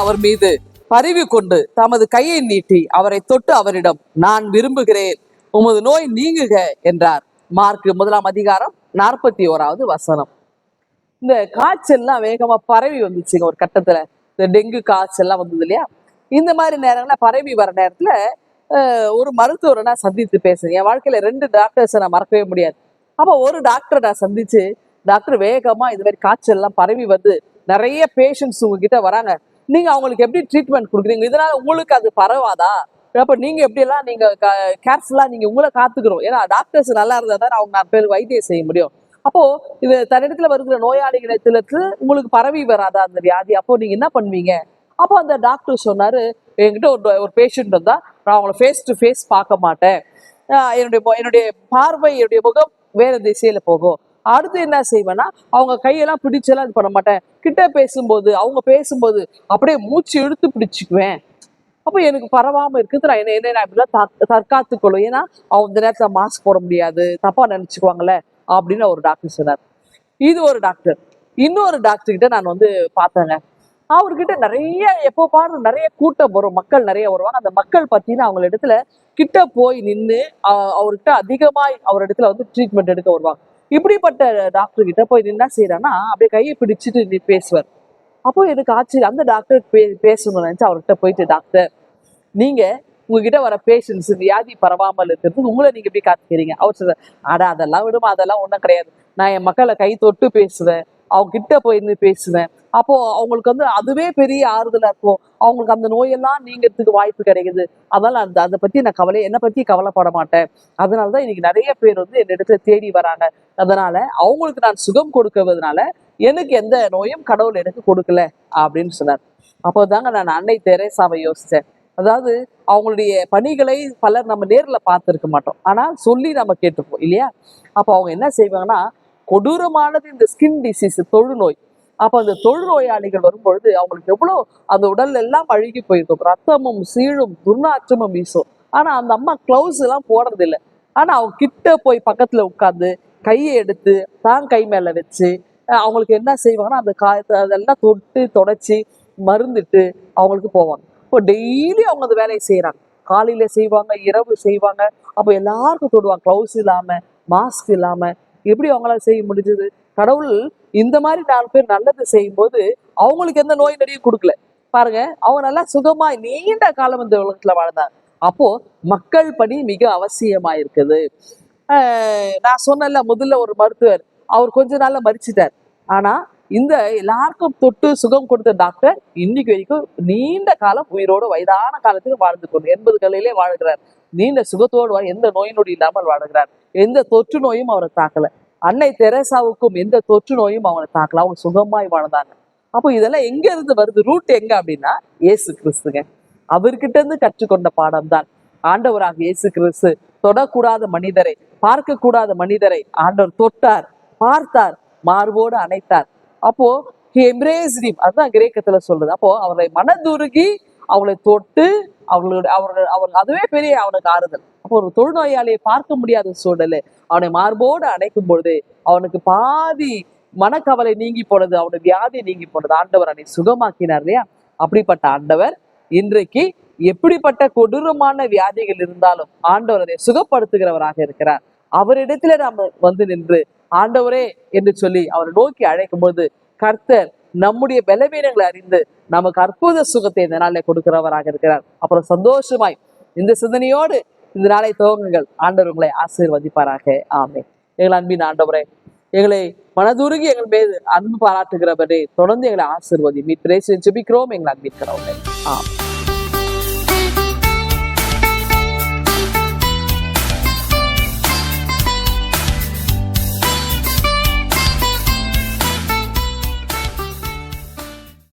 அவர் மீது பரிவு கொண்டு தமது கையை நீட்டி அவரை தொட்டு அவரிடம் நான் விரும்புகிறேன். உமது நோய் நீங்குக என்றார். மார்க் முதலாம் அதிகாரம் நாற்பத்தி ஓராவது வசனம். இந்த காய்ச்சல்லாம் வேகமா பரவி வந்துச்சுங்க ஒரு கட்டத்துல. இந்த டெங்கு காய்ச்சல்லாம் வந்தது இல்லையா? இந்த மாதிரி நேரங்கள்ல பரவி வர நேரத்துல ஒரு மருத்துவரை நான் சந்தித்து பேசுறேன். என் வாழ்க்கையில ரெண்டு டாக்டர்ஸை நான் மறக்கவே முடியாது. அப்போ ஒரு டாக்டரை நான் சந்திச்சு டாக்டர் வேகமா இது மாதிரி காய்ச்சல் எல்லாம் பரவி வந்து நிறைய பேஷண்ட்ஸ் உங்ககிட்ட வராங்க. நீங்கள் அவங்களுக்கு எப்படி ட்ரீட்மெண்ட் கொடுக்குறீங்க? இதனால் உங்களுக்கு அது பரவாதா? அப்போ நீங்கள் எப்படியெல்லாம் நீங்கள் க கேர்ஃபுல்லாக நீங்கள் உங்களை காத்துக்கிறோம் ஏன்னா டாக்டர்ஸ் நல்லா இருந்தால் தான் அவங்க நாலு பேர் வைத்தியம் செய்ய முடியும். அப்போ இது தன்னிடத்துல வருகிற நோயாளிகளிடத்துல உங்களுக்கு பரவி வராதா அந்த வியாதி? அப்போ நீங்க என்ன பண்ணுவீங்க? அப்போ அந்த டாக்டர் சொன்னாரு என்கிட்ட ஒரு ஒரு பேஷண்ட் வந்தா நான் அவங்கள ஃபேஸ் டு ஃபேஸ் பார்க்க மாட்டேன். என்னுடைய என்னுடைய பார்வை என்னுடைய முகம் வேற திசையில போகும். அடுத்து என்ன செய்வேன்னா அவங்க கையெல்லாம் பிடிச்செல்லாம் இது பண்ண மாட்டேன். கிட்ட பேசும்போது அவங்க பேசும்போது அப்படியே மூச்சு இழுத்து பிடிச்சிக்குவேன். அப்போ எனக்கு பரவாம இருக்குது. நான் என்ன என்ன நான் இப்படிலாம் தற்காத்து கொள்ளும் ஏன்னா அவங்க இந்த நேரத்துல மாஸ்க் போட முடியாது. தப்பா நினைச்சுக்குவாங்கல்ல அப்படின்னு ஒரு டாக்டர் சொன்னார். இது ஒரு டாக்டர் இன்னொரு டாக்டர் கிட்ட நான் வந்து பார்த்தேங்க. அவர்கிட்ட நிறைய எப்போ பாரு நிறைய கூட்டம் வரும். மக்கள் நிறைய வருவாங்க. அந்த மக்கள் பார்த்தீங்கன்னா அவங்க இடத்துல கிட்ட போய் நின்று அவர்கிட்ட அதிகமாய் அவர் இடத்துல வந்து ட்ரீட்மெண்ட் எடுக்க வருவாங்க. இப்படிப்பட்ட டாக்டர் கிட்ட போய் என்ன செய்யறான்னா அப்படியே கையை பிடிச்சிட்டு நீ பேசுவார். அப்போ எனக்கு ஆச்சரியம். அந்த டாக்டர் பே பேசணும்னு நினச்சி அவர்கிட்ட போயிட்டு டாக்டர் நீங்க உங்ககிட்ட வர பேஷன்ஸ் வியாதி பரவாமல் இருக்கிறது உங்களை நீங்க எப்படி காத்துக்கிறீங்க? அவர் சொல்ற அட அதெல்லாம் விடுமா அதெல்லாம் ஒன்றும் கிடையாது. நான் என் மக்களை கை தொட்டு பேசுவேன். அவங்க கிட்ட போய் இருந்து பேசுவேன். அப்போ அவங்களுக்கு வந்து அதுவே பெரிய ஆறுதலா இருக்கும். அவங்களுக்கு அந்த நோயெல்லாம் நீங்கிறதுக்கு வாய்ப்பு கிடைக்குது. அதனால அந்த அதை பத்தி நான் கவலை என்னை பத்தி கவலைப்பட மாட்டேன். அதனாலதான் இன்னைக்கு நிறைய பேர் வந்து என் இடத்துல தேடி வராங்க. அதனால அவங்களுக்கு நான் சுகம் கொடுக்கறதுனால எனக்கு எந்த நோயும் கடவுள் எனக்கு கொடுக்கல அப்படின்னு சொன்னார். அப்போதாங்க நான் அன்னை தெரேசாவை யோசித்தேன் அதாவது அவங்களுடைய பணிகளை பலர் நம்ம நேரில் பார்த்துருக்க மாட்டோம். ஆனால் சொல்லி நம்ம கேட்டுப்போம் இல்லையா? அப்போ அவங்க என்ன செய்வாங்கன்னா கொடூரமானது இந்த ஸ்கின் டிசீஸ் தொழுநோய். அப்போ அந்த தொழுநோயாளிகள் வரும்பொழுது அவங்களுக்கு எவ்வளோ அந்த உடல் எல்லாம் அழுகி போயிருக்கும். ரத்தமும் சீழும் துர்நாற்றமும் வீசும். ஆனால் அந்த அம்மா க்ளவுஸ் எல்லாம் போடுறது ஆனால் அவங்க கிட்ட போய் பக்கத்தில் உட்காந்து கையை எடுத்து தான் கை மேலே வச்சு அவங்களுக்கு என்ன செய்வாங்கன்னா அந்த காயத்தை அதெல்லாம் தொட்டு தொடச்சி மருந்துட்டு அவங்களுக்கு போவாங்க. இப்போ டெய்லி அவங்க அந்த வேலையை செய்கிறாங்க காலையில் செய்வாங்க இரவு செய்வாங்க. அப்போ எல்லாருக்கும் தொடுவாங்க. க்ளவுஸ் இல்லாமல் மாஸ்க் இல்லாமல் எப்படி அவங்களால செய்ய முடிஞ்சது? கடவுள் இந்த மாதிரி நாலு பேர் நல்லது செய்யும்போது அவங்களுக்கு எந்த நோய் நடியும் கொடுக்கல. பாருங்க அவங்க நல்லா சுகமா நீண்ட காலம் இந்த உலகத்துல வாழ்ந்தாங்க. அப்போ மக்கள் பணி மிக அவசியமா இருக்குது ஆஹ் நான் சொன்னேன்ல முதல்ல ஒரு மருத்துவர் அவர் கொஞ்ச நாள்ல மறிச்சிட்டார். ஆனா இந்த எல்லாருக்கும் தொட்டு சுகம் கொடுத்த டாக்டர் இன்னைக்கு வரைக்கும் நீண்ட காலம் உயிரோட வயதான காலத்துக்கு வாழ்ந்து கொண்டு எண்பதுகளிலே வாழ்கிறார். நீண்ட சுகத்தோடு எந்த நோய் நொடி இல்லாமல் வாழ்கிறார். எந்த தொற்று நோயும் அவரை தாக்கல. அன்னை தெரேசாவுக்கும் எந்த தொற்று நோயும் அவனை தாக்கல. அவங்க சுகமாய் வாழ்ந்தாங்க. அப்போ இதெல்லாம் எங்க இருந்து வருது? ரூட் எங்க அப்படின்னா இயேசு கிறிஸ்துங்க. அவர்கிட்ட இருந்து கற்றுக்கொண்ட பாடம் தான் ஆண்டவராக இயேசு கிறிஸ்து தொடக்கூடாத மனிதரை பார்க்க கூடாத மனிதரை ஆண்டவர் தொட்டார் பார்த்தார் மார்போடு அணைத்தார். அப்போ he அதுதான் கிரேக்கத்துல சொல்றது. அப்போ அவரை மனதுருகி அவளை தொட்டு அவர்களுடைய அவர்கள் அவர் அதுவே பெரிய அவனுக்கு ஆறுதல். அப்போ ஒரு தொழுநோயாளியை பார்க்க முடியாத சூழலு அவனை மார்போடு அணைக்கும் பொழுது அவனுக்கு பாதி மனக்கவலை நீங்கி போனது அவனுடைய வியாதி நீங்கி போனது. ஆண்டவர் அவனை சுகமாக்கினார் இல்லையா? அப்படிப்பட்ட ஆண்டவர் இன்றைக்கு எப்படிப்பட்ட கொடூரமான வியாதிகள் இருந்தாலும் ஆண்டவர் அதை சுகப்படுத்துகிறவராக இருக்கிறார். அவரிடத்துல நாம் வந்து நின்று ஆண்டவரே என்று சொல்லி அவரை நோக்கி அழைக்கும் போது கர்த்தர் நம்முடைய பலவீனங்களை அறிந்து நமக்கு அற்புத சுகத்தை இந்த நாளில் கொடுக்கிறவராக இருக்கிறார். அப்புறம் சந்தோஷமாய் இந்த சிந்தனையோடு இந்த நாளை துவங்குங்கள். ஆண்டவர் உங்களை ஆசீர்வதிப்பாராக. ஆமே எங்கள் அன்பின் ஆண்டவரே எங்களை மனதுருகி எங்கள் மீது அன்பு பாராட்டுகிறவரே தொடர்ந்து எங்களை ஆசீர்வதி மீட்பிரேசி ஜெபிக்கிறோம். எங்களை அன்பின் கடவுளே